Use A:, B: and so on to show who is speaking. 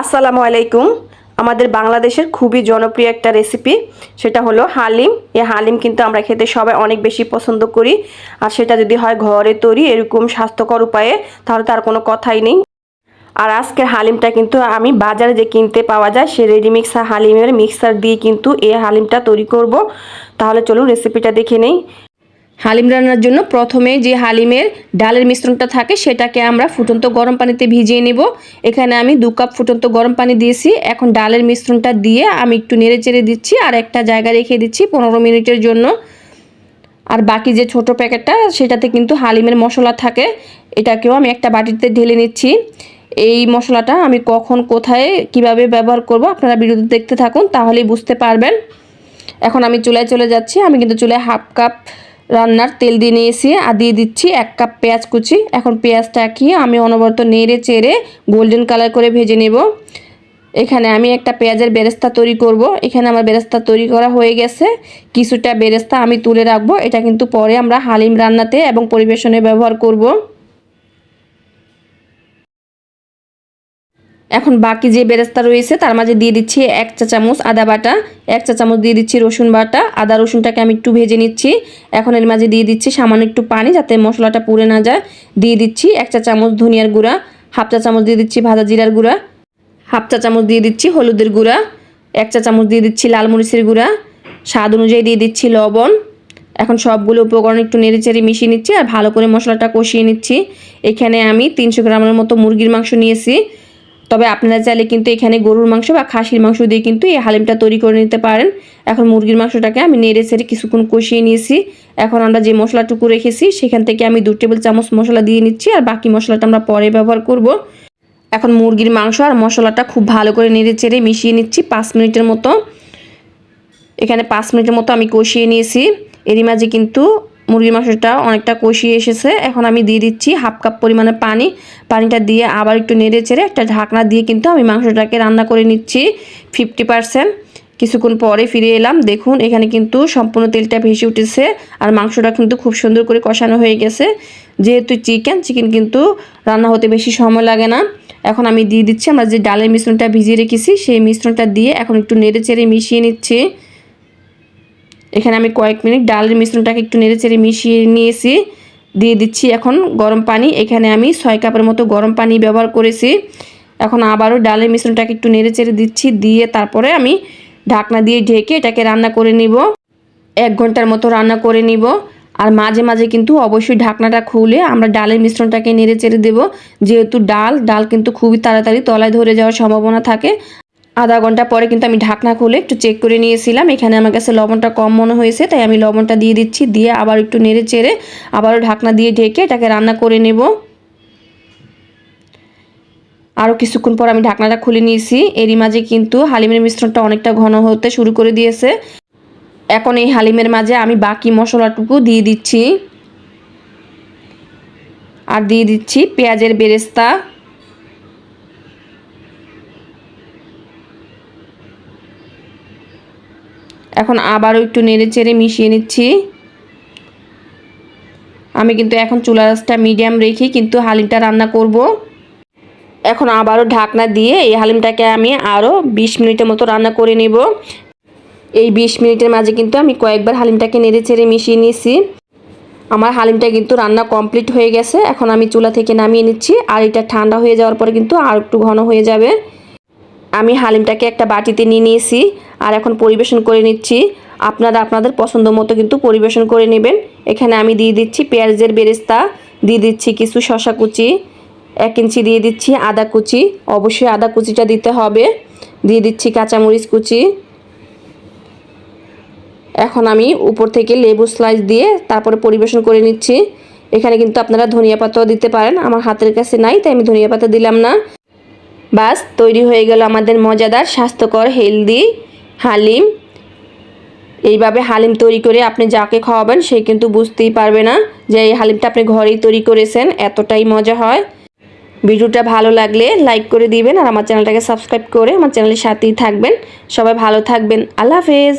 A: আসসালামু আলাইকুম। আমাদের বাংলাদেশের খুবই জনপ্রিয় একটা রেসিপি সেটা হলো হালিম। এই হালিম কিন্তু আমরা খেতে সবাই অনেক বেশি পছন্দ করি। আর সেটা যদি হয় ঘরে তৈরি এরকম স্বাস্থ্যকর উপায়ে, তাহলে তার কোনো কথাই নেই। আর আজকের হালিমটা কিন্তু আমি বাজারে যে কিনতে পাওয়া যায়, সে রেডিমিক্স হালিমের মিক্সার দিয়ে কিন্তু এই হালিমটা তৈরি করব। তাহলে চলুন রেসিপিটা দেখে নেই। হালিম রান্নার জন্য প্রথমে যে হালিমের ডালের মিশ্রণটা থাকে, সেটাকে আমরা ফুটন্ত গরম পানিতে ভিজিয়ে নেব। এখানে আমি দু কাপ ফুটন্ত গরম পানি দিয়েছি। এখন ডালের মিশ্রণটা দিয়ে আমি একটু নেড়ে চেড়ে দিচ্ছি আর একটা জায়গায় রেখে দিচ্ছি পনেরো মিনিটের জন্য। আর বাকি যে ছোট প্যাকেটটা, সেটাতে কিন্তু হালিমের মশলা থাকে। এটাকেও আমি একটা বাটিতে ঢেলে নিচ্ছি। এই মশলাটা আমি কখন, কোথায়, কীভাবে ব্যবহার করব আপনারা ভিডিওতে দেখতে থাকুন, তাহলেই বুঝতে পারবেন। এখন আমি চুলায় চলে যাচ্ছি। আমি কিন্তু চুলায় হাফ কাপ রান্নার তেল দিয়ে নিয়েছি আর দিয়ে দিচ্ছি এক কাপ পেঁয়াজ কুচি। এখন পেঁয়াজটা কি আমি অনবরত নেড়ে চেড়ে গোল্ডেন কালার করে ভেজে নেব। এখানে আমি একটা পেঁয়াজের বেরেস্তা তৈরি করব। এখানে আমার বেরেস্তা তৈরি করা হয়ে গেছে। কিছুটা বেরেস্তা আমি তুলে রাখব। এটা কিন্তু পরে আমরা হালিম রান্নাতে এবং পরিবেশনে ব্যবহার করব। এখন বাকি যে বেরেস্তা রয়েছে, তার মাঝে দিয়ে দিচ্ছি এক চা চামচ আদা বাটা, এক চা চামচ দিয়ে দিচ্ছি রসুন বাটা, আদা রসুনটাকে আমি একটু ভেজে নিচ্ছি। এখন এর মাঝে দিয়ে দিচ্ছি সামান্য একটু পানি যাতে মশলাটা পুড়ে না যায়। দিয়ে দিচ্ছি এক চা চামচ ধনিয়ার গুঁড়া, হাফ চা চামচ দিয়ে দিচ্ছি ভাজা জিরার গুঁড়া, হাফ চা চামচ দিয়ে দিচ্ছি হলুদের গুঁড়া, এক চা চামচ দিয়ে দিচ্ছি লাল মরিচের গুঁড়া, স্বাদ অনুযায়ী দিয়ে দিচ্ছি লবণ। এখন সবগুলো উপকরণ একটু নেড়ে চেড়ে মিশিয়ে নিচ্ছি আর ভালো করে মশলাটা কষিয়ে নিচ্ছি। এখানে আমি তিনশো গ্রামের মতো মুরগির মাংস নিয়েছি। তবে আপনারা চাইলে কিন্তু এখানে গরুর মাংস বা খাসির মাংস দিয়ে কিন্তু এই হালিমটা তৈরি করে নিতে পারেন। এখন মুরগির মাংসটাকে আমি নেড়ে ছেড়ে কিছুক্ষণ কষিয়ে নিয়েছি। এখন আমরা যে মশলাটুকু রেখেছি, সেখান থেকে আমি দু টেবিল চামচ মশলা দিয়ে নিচ্ছি আর বাকি মশলাটা আমরা পরে ব্যবহার করব। এখন মুরগির মাংস আর মশলাটা খুব ভালো করে নেড়ে চেড়ে মিশিয়ে নিচ্ছি পাঁচ মিনিটের মতো। এখানে পাঁচ মিনিটের মতো আমি কষিয়ে নিয়েছি। এরই মাঝে কিন্তু মুরগির মাংসটা অনেকটা কষিয়ে এসেছে। এখন আমি দিয়ে দিচ্ছি হাফ কাপ পরিমাণে পানি। পানিটা দিয়ে আবার একটু নেড়ে চেড়ে একটা ঢাকনা দিয়ে কিন্তু আমি মাংসটাকে রান্না করে নিচ্ছি ফিফটি পারসেন্ট কিছুক্ষণ পরে ফিরে এলাম। দেখুন, এখানে কিন্তু সম্পূর্ণ তেলটা ভেসে উঠেছে আর মাংসটা কিন্তু খুব সুন্দর করে কষানো হয়ে গেছে। যেহেতু চিকেন চিকেন কিন্তু রান্না হতে বেশি সময় লাগে না। এখন আমি দিয়ে দিচ্ছি, আমরা যে ডালের মিশ্রণটা ভিজিয়ে রেখেছি, সেই মিশ্রণটা দিয়ে এখন একটু নেড়ে চেড়ে মিশিয়ে নিচ্ছি। এখানে আমি কয়েক মিনিট ডালের মিশ্রণটাকে একটু নেড়ে চেড়ে মিশিয়ে নিয়েছি। দিয়ে দিচ্ছি এখন গরম পানি। এখানে আমি ছয় কাপের মতো গরম পানি ব্যবহার করেছি। এখন আবারও ডালের মিশ্রণটাকে একটু নেড়ে চেড়ে দিচ্ছি। দিয়ে তারপরে আমি ঢাকনা দিয়ে ঢেকে এটাকে রান্না করে নিব। এক ঘণ্টার মতো রান্না করে নিব। আর মাঝে মাঝে কিন্তু অবশ্যই ঢাকনাটা খুলে আমরা ডালের মিশ্রণটাকে নেড়ে চেড়ে দেবো। যেহেতু ডাল ডাল কিন্তু খুবই তাড়াতাড়ি তলায় ধরে যাওয়ার সম্ভাবনা থাকে। আধা ঘণ্টা পরে কিন্তু আমি ঢাকনা খুলে একটু চেক করে নিয়েছিলাম। এখানে আমার কাছে লবণটা কম মনে হয়েছে, তাই আমি লবণটা দিয়ে দিচ্ছি, দিয়ে আবার একটু নেড়ে চেড়ে আবারও ঢাকনা দিয়ে ঢেকে এটাকে রান্না করে নেব। আরও কিছুক্ষণ পর আমি ঢাকনাটা খুলে নিয়েছি। এরই মাঝে কিন্তু হালিমের মিশ্রণটা অনেকটা ঘন হতে শুরু করে দিয়েছে। এখন এই হালিমের মাঝে আমি বাকি মশলাটুকু দিয়ে দিচ্ছি। আর দিয়ে দিচ্ছি পেঁয়াজের বেরেস্তা। এখন আবারও একটু নেড়ে চেড়ে মিশিয়ে নিচ্ছি। আমি কিন্তু এখন চুলা রাসটা মিডিয়াম রেখে কিন্তু হালিমটা রান্না করব। এখন আবারও ঢাকনা দিয়ে এই হালিমটাকে আমি আরও বিশ মিনিটের মতো রান্না করে নেব। এই বিশ মিনিটের মাঝে কিন্তু আমি কয়েকবার হালিমটাকে নেড়ে চেড়ে মিশিয়ে নিয়েছি। আমার হালিমটা কিন্তু রান্না কমপ্লিট হয়ে গেছে। এখন আমি চুলা থেকে নামিয়ে নিচ্ছি। আর এটা ঠান্ডা হয়ে যাওয়ার পরে কিন্তু আর একটু ঘন হয়ে যাবে। আমি হালিমটাকে একটা বাটিতে নিয়ে নিয়েছি আর এখন পরিবেশন করে নিচ্ছি। আপনারা আপনাদের পছন্দ মতো কিন্তু পরিবেশন করে নেবেন। এখানে আমি দিয়ে দিচ্ছি পেঁয়াজের বেরেস্তা, দিয়ে দিচ্ছি কিছু শশা কুচি, এক ইঞ্চি দিয়ে দিচ্ছি আদা কুচি, অবশ্যই আদা কুচিটা দিতে হবে। দিয়ে দিচ্ছি কাঁচামরিচ কুচি। এখন আমি উপর থেকে লেবু স্লাইস দিয়ে তারপরে পরিবেশন করে নিচ্ছি। এখানে কিন্তু আপনারা ধনিয়া পাতাও দিতে পারেন। আমার হাতের কাছে নাই, তাই আমি ধনিয়া পাতা দিলাম না। বাস তৈরি হয়ে গেল আমাদের মজাদার, স্বাস্থ্যকর হেলদি হালিম। এইভাবে হালিম তৈরি করে আপনি যাকে খাওয়াবেন সে কিন্তু বুঝতেই পারবে না যে এই হালিমটা আপনি ঘরেই তৈরি করেছেন, এতটাই মজা হয়। ভিডিওটা ভালো লাগলে লাইক করে দিবেন আর আমার চ্যানেলটাকে সাবস্ক্রাইব করে আমার চ্যানেলের সাথেই থাকবেন। সবাই ভালো থাকবেন। আল্লাহ হাফেজ।